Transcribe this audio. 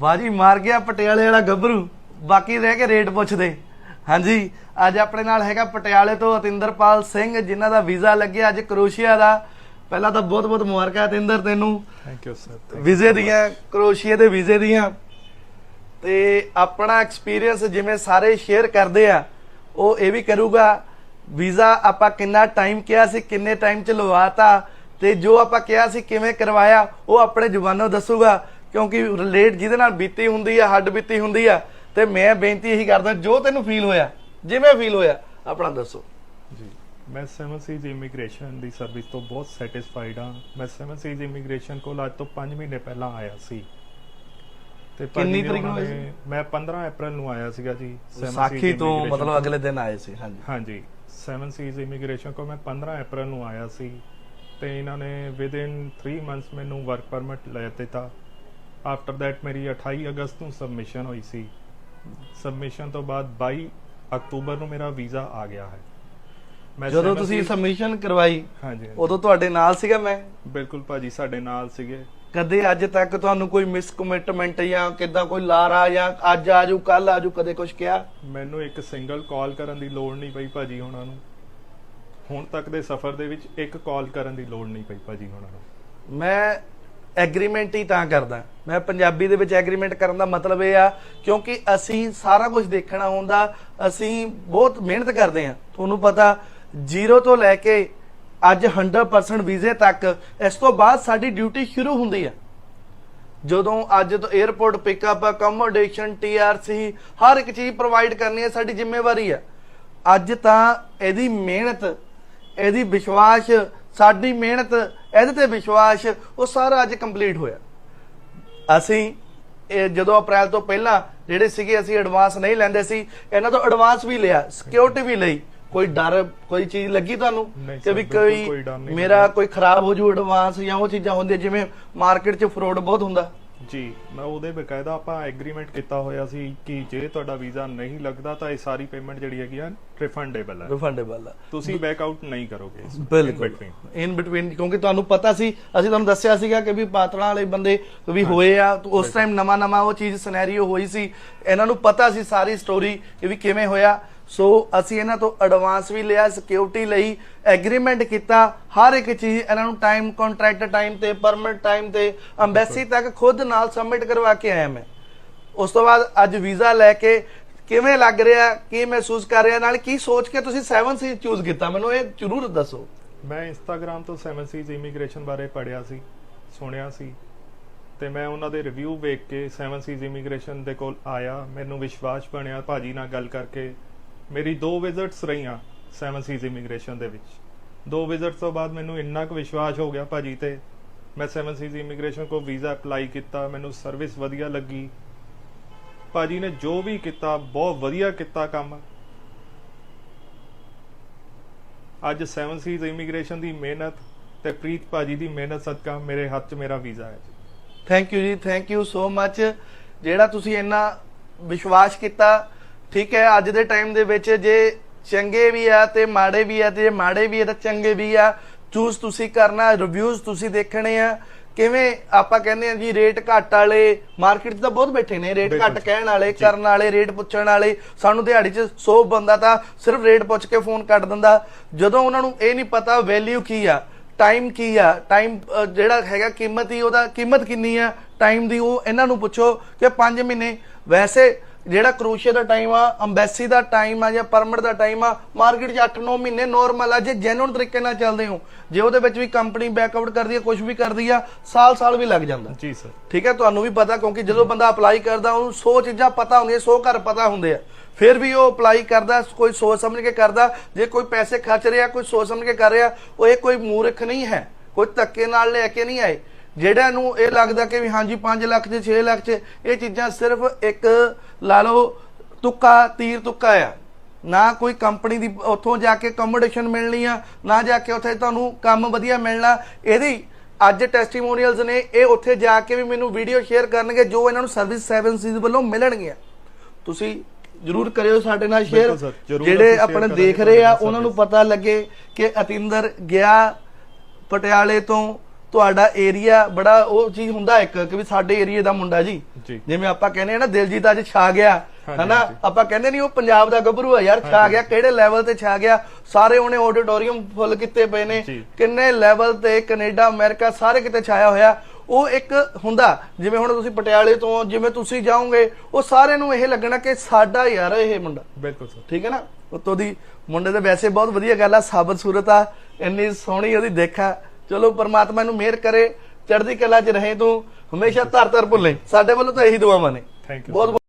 ਬਾਜੀ ਮਾਰ ਗਿਆ ਪਟਿਆਲੇ ਵਾਲਾ ਗੱਭਰੂ। ਬਾਕੀ ਰਹਿ ਕੇ ਰੇਟ ਪੁੱਛਦੇ। ਹਾਂਜੀ ਅੱਜ ਆਪਣੇ ਨਾਲ ਹੈਗਾ ਪਟਿਆਲੇ ਤੋਂ ਅਤਿੰਦਰਪਾਲ ਸਿੰਘ ਜਿਨ੍ਹਾਂ ਦਾ ਵੀਜ਼ਾ ਲੱਗਿਆ ਅੱਜ ਕਰੋਸ਼ੀਆ ਦਾ। ਪਹਿਲਾਂ ਤਾਂ ਬਹੁਤ ਬਹੁਤ ਮੁਬਾਰਕਾਂ ਅਤਿੰਦਰ ਤੈਨੂੰ। ਥੈਂਕ ਯੂ ਸਰ ਵੀਜ਼ੇ ਦੀਆਂ ਕਰੋਸ਼ੀਆ ਦੇ ਵੀਜ਼ੇ ਦੀਆਂ। ਤੇ ਆਪਣਾ ਐਕਸਪੀਰੀਅੰਸ ਜਿਵੇਂ ਸਾਰੇ ਸ਼ੇਅਰ ਕਰਦੇ ਆ ਉਹ ਇਹ ਵੀ ਕਰੂਗਾ ਵੀਜ਼ਾ ਆਪਾਂ ਕਿੰਨਾ ਟਾਈਮ ਕਿਹਾ ਸੀ ਕਿੰਨੇ ਟਾਈਮ ਚ ਲਵਾਤਾ ਤੇ ਜੋ ਆਪਾਂ ਕਿਹਾ ਸੀ ਕਿਵੇਂ ਕਰਵਾਇਆ ਉਹ ਆਪਣੇ ਜ਼ੁਬਾਨੋਂ ਦੱਸੂਗਾ। ਕਿਉਂਕਿ ਰਿਲੇਟ ਜਿਹਦੇ ਨਾਲ ਬੀਤੀ ਹੁੰਦੀ ਆ ਹੱਡ ਬੀਤੀ ਹੁੰਦੀ ਆ ਤੇ ਮੈਂ ਬੇਨਤੀ ਇਹੀ ਕਰਦਾ ਜੋ ਤੈਨੂੰ ਫੀਲ ਹੋਇਆ ਜਿਵੇਂ ਫੀਲ ਹੋਇਆ ਆਪਣਾ ਦੱਸੋ। ਜੀ ਮੈਂ 7 ਸੀਜ਼ ਇਮੀਗ੍ਰੇਸ਼ਨ ਦੀ ਸਰਵਿਸ ਤੋਂ ਬਹੁਤ ਸੈਟੀਸਫਾਈਡ ਹਾਂ। ਮੈਂ 7 ਸੀਜ਼ ਇਮੀਗ੍ਰੇਸ਼ਨ ਕੋਲ ਅੱਜ ਤੋਂ 5 ਮਹੀਨੇ ਪਹਿਲਾਂ ਆਇਆ ਸੀ। ਤੇ ਕਿੰਨੀ ਤਰੀਕ ਨੂੰ ਮੈਂ 15 ਅਪ੍ਰੈਲ ਨੂੰ ਆਇਆ ਸੀਗਾ ਜੀ ਸਾਖੀ ਤੋਂ ਮਤਲਬ ਅਗਲੇ ਦਿਨ ਆਏ ਸੀ ਹਾਂਜੀ। ਹਾਂਜੀ 7 ਸੀਜ਼ ਇਮੀਗ੍ਰੇਸ਼ਨ ਕੋ ਮੈਂ 15 ਅਪ੍ਰੈਲ ਨੂੰ ਆਇਆ ਸੀ। ਤੇ ਇਹਨਾਂ ਨੇ ਵਿਦ ਇਨ 3 ਮੰਥਸ ਮੈਨੂੰ ਵਰਕ ਪਰਮਿਟ ਲੈ ਦਿੱਤਾ। ਆਫਟਰ ਥੈਟ ਮੇਰੀ 28 ਅਗਸਤ ਨੂੰ ਸਬਮਿਸ਼ਨ ਹੋਈ ਸੀ। ਸਬਮਿਸ਼ਨ ਤੋਂ ਬਾਅਦ 22 ਅਕਤੂਬਰ ਨੂੰ ਮੇਰਾ ਵੀਜ਼ਾ ਆ ਗਿਆ ਹੈ। ਮੈਂ ਜਦੋਂ ਤੁਸੀਂ ਸਬਮਿਸ਼ਨ ਕਰਵਾਈ ਹਾਂਜੀ। ਉਦੋਂ ਤੁਹਾਡੇ ਨਾਲ ਸੀਗਾ ਮੈਂ? ਬਿਲਕੁਲ ਭਾਜੀ ਸਾਡੇ ਨਾਲ ਸੀਗੇ। ਕਦੇ ਅੱਜ ਤੱਕ ਤੁਹਾਨੂੰ ਕੋਈ ਮਿਸ ਕਮਿਟਮੈਂਟ ਜਾਂ ਕਿਦਾਂ ਕੋਈ ਲਾਰਾ ਜਾਂ ਅੱਜ ਆਜੂ ਕੱਲ ਆਜੂ ਕਦੇ ਕੁਝ ਕਿਹਾ? ਮੈਨੂੰ ਇੱਕ ਸਿੰਗਲ ਕਾਲ ਕਰਨ ਦੀ ਲੋੜ ਨਹੀਂ ਪਈ ਭਾਜੀ ਉਹਨਾਂ ਨੂੰ। ਹੁਣ ਤੱਕ ਦੇ ਸਫ਼ਰ ਦੇ ਵਿੱਚ ਇੱਕ ਕਾਲ ਕਰਨ ਦੀ ਲੋੜ ਨਹੀਂ ਪਈ ਭਾਜੀ ਉਹਨਾਂ ਨੂੰ। ਮੈਂ ਐਗਰੀਮੈਂਟ ਹੀ ਤਾਂ ਕਰਦਾ। ਮੈਂ ਪੰਜਾਬੀ ਦੇ ਵਿੱਚ ਐਗਰੀਮੈਂਟ ਕਰਨ ਦਾ ਮਤਲਬ ਇਹ ਆ, ਕਿਉਂਕਿ ਅਸੀਂ ਸਾਰਾ ਕੁਝ ਦੇਖਣਾ ਹੁੰਦਾ, ਅਸੀਂ ਬਹੁਤ ਮਿਹਨਤ ਕਰਦੇ ਹਾਂ। ਤੁਹਾਨੂੰ ਪਤਾ, ਜ਼ੀਰੋ ਤੋਂ ਲੈ ਕੇ ਅੱਜ 100% ਵੀਜ਼ੇ ਤੱਕ, ਇਸ ਤੋਂ ਬਾਅਦ ਸਾਡੀ ਡਿਊਟੀ ਸ਼ੁਰੂ ਹੁੰਦੀ ਹੈ ਜਦੋਂ ਅੱਜ ਤੋਂ 에어ਪੋਰਟ ਪਿਕਅਪ ਅਕਮੋਡੇਸ਼ਨ ਟੀਆਰਸੀ ਹਰ ਇੱਕ ਚੀਜ਼ ਪ੍ਰੋਵਾਈਡ ਕਰਨੀ ਹੈ ਸਾਡੀ ਜ਼ਿੰਮੇਵਾਰੀ ਆ। ਅੱਜ ਤਾਂ ਇਹਦੀ ਮਿਹਨਤ, ਇਹਦੀ ਵਿਸ਼ਵਾਸ, ਸਾਡੀ ਮਿਹਨਤ ਇਹਦੇ ਤੇ ਵਿਸ਼ਵਾਸ ਉਹ ਸਾਰਾ ਅੱਜ ਕੰਪਲੀਟ ਹੋਇਆ। ਅਸੀਂ ਇਹ ਜਦੋਂ ਅਪ੍ਰੈਲ ਤੋਂ ਪਹਿਲਾਂ ਜਿਹੜੇ ਸੀਗੇ ਅਸੀਂ ਐਡਵਾਂਸ ਨਹੀਂ ਲੈਂਦੇ ਸੀ ਇਹਨਾਂ ਤੋਂ ਐਡਵਾਂਸ ਵੀ ਲਿਆ ਸਿਕਿਉਰਿਟੀ ਵੀ ਲਈ। ਕੋਈ ਡਰ ਕੋਈ ਚੀਜ਼ ਲੱਗੀ ਤੁਹਾਨੂੰ? ਕਿ ਵੀ ਕੋਈ ਮੇਰਾ ਕੋਈ ਖਰਾਬ ਹੋ ਜੂ ਐਡਵਾਂਸ ਜਾਂ ਉਹ ਚੀਜ਼ਾਂ ਹੁੰਦੀਆਂ ਜਿਵੇਂ ਮਾਰਕੀਟ 'ਚ ਫਰੋਡ ਬਹੁਤ ਹੁੰਦਾ। ਜੀ ਮੈਂ ਉਹਦੇ ਬਕਾਇਦਾ ਆਪਾਂ ਐਗਰੀਮੈਂਟ ਕੀਤਾ ਹੋਇਆ ਸੀ ਕਿ ਜੇ ਤੁਹਾਡਾ ਵੀਜ਼ਾ ਨਹੀਂ ਲੱਗਦਾ ਤਾਂ ਇਹ ਸਾਰੀ ਪੇਮੈਂਟ ਜਿਹੜੀ ਹੈਗੀ ਆ ਰਿਫੰਡੇਬਲ ਹੈ। ਰਿਫੰਡੇਬਲ ਆ। ਤੁਸੀਂ ਬੈਕ ਆਊਟ ਨਹੀਂ ਕਰੋਗੇ ਬਿਲਕੁਲ। ਇਨ ਬਿਟਵੀਨ ਕਿਉਂਕਿ ਤੁਹਾਨੂੰ ਪਤਾ ਸੀ ਅਸੀਂ ਤੁਹਾਨੂੰ ਦੱਸਿਆ ਸੀਗਾ ਕਿ ਵੀ ਪਾਤੜਾਂ ਵਾਲੇ ਬੰਦੇ ਵੀ ਹੋਏ ਆ ਉਸ ਟਾਈਮ ਨਵਾਂ ਨਵਾਂ ਉਹ ਚੀਜ਼ ਸਿਨੈਰੀਓ ਹੋਈ ਸੀ। ਇਹਨਾਂ ਨੂੰ ਪਤਾ ਸੀ ਸਾਰੀ ਸਟੋਰੀ ਕਿ ਵੀ ਕਿਵੇਂ ਹੋਇਆ। ਸੋ ਅਸੀਂ ਇਹਨਾਂ ਤੋਂ ਐਡਵਾਂਸ ਵੀ ਲਿਆ ਸਿਕਿਉਰਿਟੀ ਲਈ ਐਗਰੀਮੈਂਟ ਕੀਤਾ। ਹਰ ਇੱਕ ਚੀਜ਼ ਇਹਨਾਂ ਨੂੰ ਟਾਈਮ ਕੰਟਰੈਕਟ ਟਾਈਮ ਤੇ ਪਰਮਿਟ ਟਾਈਮ ਤੇ ਐਮਬੈਸੀ ਤੱਕ ਖੁਦ ਨਾਲ ਸਬਮਿਟ ਕਰਵਾ ਕੇ ਆਇਆ ਮੈਂ। ਉਸ ਤੋਂ ਬਾਅਦ ਅੱਜ ਵੀਜ਼ਾ ਲੈ ਕੇ ਕਿਵੇਂ ਲੱਗ ਰਿਹਾ, ਕੀ ਮਹਿਸੂਸ ਕਰ ਰਿਹਾ, ਨਾਲ ਕੀ ਸੋਚ ਕੇ ਤੁਸੀਂ 7 ਸੀ ਚੂਜ਼ ਕੀਤਾ? ਮੈਨੂੰ ਇਹ ਜ਼ਰੂਰ ਦੱਸੋ। ਮੈਂ ਇੰਸਟਾਗ੍ਰam ਤੋਂ 7 ਸੀਜ਼ ਇਮੀਗ੍ਰੇਸ਼ਨ ਬਾਰੇ ਪੜਿਆ ਸੀ, ਸੁਣਿਆ ਸੀ। ਤੇ ਮੈਂ ਉਹਨਾਂ ਦੇ ਰਿਵਿਊ ਵੇਖ ਕੇ 7 ਸੀਜ਼ ਇਮੀਗ੍ਰੇਸ਼ਨ ਦੇ ਕੋਲ ਆਇਆ। ਮੈਨੂੰ ਵਿਸ਼ਵਾਸ ਬਣਿਆ ਭਾਜੀ ਨਾਲ ਗੱਲ ਕਰਕੇ ਮੇਰੀ ਦੋ ਵਿਜ਼ਿਟਸ ਰਹੀਆਂ 7 ਸੀਜ਼ ਇਮੀਗ੍ਰੇਸ਼ਨ ਦੇ ਵਿੱਚ। ਦੋ ਵਿਜ਼ਿਟਸ ਤੋਂ ਬਾਅਦ ਮੈਨੂੰ ਇੰਨਾ ਕੁ ਵਿਸ਼ਵਾਸ ਹੋ ਗਿਆ ਭਾਜੀ ਤੇ। ਮੈਂ 7 ਸੀਜ਼ ਇਮੀਗ੍ਰੇਸ਼ਨ ਕੋ ਵੀਜ਼ਾ ਅਪਲਾਈ ਕੀਤਾ, ਮੈਨੂੰ ਸਰਵਿਸ ਵਧੀਆ ਲੱਗੀ। ਭਾਜੀ ਨੇ ਜੋ ਵੀ ਕੀਤਾ, ਬਹੁਤ ਵਧੀਆ ਕੀਤਾ ਕੰਮ। ਅੱਜ ਸੈਵਨ ਸੀਜ਼ ਇਮੀਗ੍ਰੇਸ਼ਨ ਦੀ ਮਿਹਨਤ ਤੇ ਪ੍ਰੀਤ ਭਾਜੀ ਦੀ ਮਿਹਨਤ ਸਦਕਾ ਮੇਰੇ ਹੱਥ 'ਚ ਮੇਰਾ ਵੀਜ਼ਾ ਹੈ thank you ji thank you so much ਜਿਹੜਾ ਤੁਸੀਂ ਇੰਨਾ ਵਿਸ਼ਵਾਸ ਕੀਤਾ ਠੀਕ ਹੈ ਅੱਜ ਦੇ ਟਾਈਮ ਦੇ ਵਿੱਚ ਜੇ ਚੰਗੇ ਵੀ ਆ ਤੇ ਮਾੜੇ ਵੀ ਆ ਤੇ ਜੇ ਮਾੜੇ ਵੀ ਆ ਤਾਂ ਚੰਗੇ ਵੀ ਆ। ਚੂਜ਼ ਤੁਸੀਂ ਕਰਨਾ ਰਿਵਿਊਜ਼ ਤੁਸੀਂ ਦੇਖਣੇ ਆ। ਕਿਵੇਂ ਆਪਾਂ ਕਹਿੰਦੇ ਆ ਜੀ ਰੇਟ ਘੱਟ ਵਾਲੇ ਮਾਰਕੀਟ 'ਚ ਤਾਂ ਬਹੁਤ ਬੈਠੇ ਨੇ ਰੇਟ ਘੱਟ। ਕਹਿਣ ਵਾਲੇ ਕਰਨ ਵਾਲੇ ਰੇਟ ਪੁੱਛਣ ਵਾਲੇ ਸਾਨੂੰ ਦਿਹਾੜੀ 'ਚ 100 ਬੰਦਾ ਤਾਂ ਸਿਰਫ ਰੇਟ ਪੁੱਛ ਕੇ ਫੋਨ ਕੱਟ ਦਿੰਦਾ। ਜਦੋਂ ਉਹਨਾਂ ਨੂੰ ਇਹ ਨਹੀਂ ਪਤਾ ਵੈਲਿਊ ਕੀ ਆ ਟਾਈਮ ਕੀ ਆ ਟਾਈਮ ਜਿਹੜਾ ਹੈਗਾ ਕੀਮਤ ਹੀ ਉਹਦਾ ਕੀਮਤ ਕਿੰਨੀ ਆ ਟਾਈਮ ਦੀ ਉਹ ਇਹਨਾਂ ਨੂੰ ਪੁੱਛੋ ਕਿ 5 ਮਹੀਨੇ। ਵੈਸੇ ਜਿਹੜਾ ਕਰੋਸ਼ੀਆ ਦਾ ਟਾਈਮ ਆ ਅੰਬੈਸੀ ਦਾ ਟਾਈਮ ਆ ਜਾਂ ਪਰਮਿਟ ਦਾ ਟਾਈਮ ਆ ਮਾਰਕੀਟ 'ਚ 8-9 ਮਹੀਨੇ ਨਾਰਮਲ ਆ ਜੇ ਜੈਨੂਨ ਤਰੀਕੇ ਨਾਲ ਚੱਲਦੇ ਹੋ। ਜੇ ਉਹਦੇ ਵਿੱਚ ਵੀ ਕੰਪਨੀ ਬੈਕਆਊਟ ਕਰਦੀ ਆ ਕੁਝ ਵੀ ਕਰਦੀ ਆ ਸਾਲ-ਸਾਲ ਵੀ ਲੱਗ ਜਾਂਦਾ। ਜੀ ਸਰ ਠੀਕ ਹੈ ਤੁਹਾਨੂੰ ਵੀ ਪਤਾ ਕਿਉਂਕਿ ਜਦੋਂ ਬੰਦਾ ਅਪਲਾਈ ਕਰਦਾ ਉਹਨੂੰ 100 ਚੀਜ਼ਾਂ ਪਤਾ ਹੁੰਦੀਆਂ 100 ਘਰ ਪਤਾ ਹੁੰਦੇ ਆ। ਫਿਰ ਵੀ ਉਹ ਅਪਲਾਈ ਕਰਦਾ ਕੋਈ ਸੋਚ ਸਮਝ ਕੇ ਕਰਦਾ ਜੇ ਕੋਈ ਪੈਸੇ ਖਰਚ ਰਿਹਾ ਕੋਈ ਸੋਚ ਸਮਝ ਕੇ ਕਰ ਰਿਹਾ ਉਹ ਇਹ ਕੋਈ ਮੂਰਖ ਨਹੀਂ ਹੈ। ਕੋਈ ਧੱਕੇ ਨਾਲ ਲੈ ਕੇ ਨਹੀਂ ਆਏ। ਜਿਹੜਾ ਨੂੰ ਇਹ ਲੱਗਦਾ ਕਿ ਵੀ ਹਾਂਜੀ 5 ਲੱਖ ਚ 6 ਲੱਖ ਚ ਇਹ ਚੀਜ਼ਾਂ ਸਿਰਫ ਇੱਕ ਲਾ ਲਓ ਤੁੱਕਾ ਤੀਰ ਤੁੱਕਾ ਆ। ਨਾ ਕੋਈ ਕੰਪਨੀ ਦੀ ਉੱਥੋਂ ਜਾ ਕੇ ਅਕਮੋਡੇਸ਼ਨ ਮਿਲਣੀ ਆ ਨਾ ਜਾ ਕੇ ਉੱਥੇ ਤੁਹਾਨੂੰ ਕੰਮ ਵਧੀਆ ਮਿਲਣਾ। ਇਹਦੀ ਅੱਜ ਟੈਸਟੀਮੋਨੀਅਲਸ ਨੇ ਇਹ ਉੱਥੇ ਜਾ ਕੇ ਵੀ ਮੈਨੂੰ ਵੀਡੀਓ ਸ਼ੇਅਰ ਕਰਨਗੇ ਜੋ ਇਹਨਾਂ ਨੂੰ ਸਰਵਿਸ 7 ਸੀਜ਼ ਵੱਲੋਂ ਮਿਲਣਗੀਆਂ। ਤੁਸੀਂ ਜਰੂਰ ਕਰਿਓ ਸਾਡੇ ਨਾਲ ਸ਼ੇਅਰ ਜਿਹੜੇ ਆਪਣੇ ਦੇਖ ਰਹੇ ਆ ਉਹਨਾਂ ਨੂੰ। ਪਤਾ ਲੱਗੇ ਕਿ ਅਤਿੰਦਰ ਗਿਆ ਪਟਿਆਲੇ ਤੋਂ ਤੁਹਾਡਾ ਏਰੀਆ ਬੜਾ ਉਹ ਚੀਜ਼ ਹੁੰਦਾ ਇੱਕ ਕਿ ਵੀ ਸਾਡੇ ਏਰੀਏ ਦਾ ਮੁੰਡਾ ਜੀ। ਜਿਵੇਂ ਆਪਾਂ ਕਹਿੰਦੇ ਆ ਨਾ ਦਿਲਜੀਤ ਅੱਜ ਛਾ ਗਿਆ ਹਨਾ। ਆਪਾਂ ਕਹਿੰਦੇ ਨਹੀਂ ਉਹ ਪੰਜਾਬ ਦਾ ਗੱਭਰੂ ਆ ਯਾਰ ਛਾ ਗਿਆ ਕਿਹੜੇ ਲੈਵਲ ਤੇ ਛਾ ਗਿਆ? ਸਾਰੇ ਉਹਨੇ ਆਡੀਟੋਰੀਅਮ ਫੁੱਲ ਕੀਤੇ ਪਏ ਨੇ। ਕਿੰਨੇ ਲੈਵਲ ਤੇ ਕੈਨੇਡਾ ਅਮਰੀਕਾ ਸਾਰੇ ਕਿਤੇ ਛਾਇਆ ਹੋਇਆ। ਉਹ ਇੱਕ ਹੁੰਦਾ ਜਿਵੇਂ ਹੁਣ ਤੁਸੀਂ ਪਟਿਆਲੇ ਤੋਂ ਜਿਵੇਂ ਤੁਸੀਂ ਜਾਓਗੇ ਉਹ ਸਾਰਿਆਂ ਨੂੰ ਇਹ ਲੱਗਣਾ ਕਿ ਸਾਡਾ ਯਾਰ ਇਹ ਮੁੰਡਾ। ਬਿਲਕੁਲ ਸਰ। ਠੀਕ ਹੈ ਨਾ? ਉਤੋਂ ਦੀ ਮੁੰਡੇ ਦੇ ਵੈਸੇ ਬਹੁਤ ਵਧੀਆ ਗੱਲ ਆ ਸਾਬਤ ਸੂਰਤ ਆ ਇੰਨੀ ਸੋਹਣੀ ਉਹਦੀ ਦੇਖਾ ਚਲੋ ਪਰਮਾਤਮਾ ਨੂੰ ਮਿਹਰ ਕਰੇ ਚੜ੍ਹਦੀ ਕਲਾ 'ਚ ਰਹੇ ਤੂੰ ਹਮੇਸ਼ਾ ਧਰ ਧਰ ਭੁੱਲੇ। ਸਾਡੇ ਵੱਲੋਂ ਤਾਂ ਇਹੀ ਦੁਆਵਾਂ ਨੇ। ਥੈਂਕ ਯੂ ਬਹੁਤ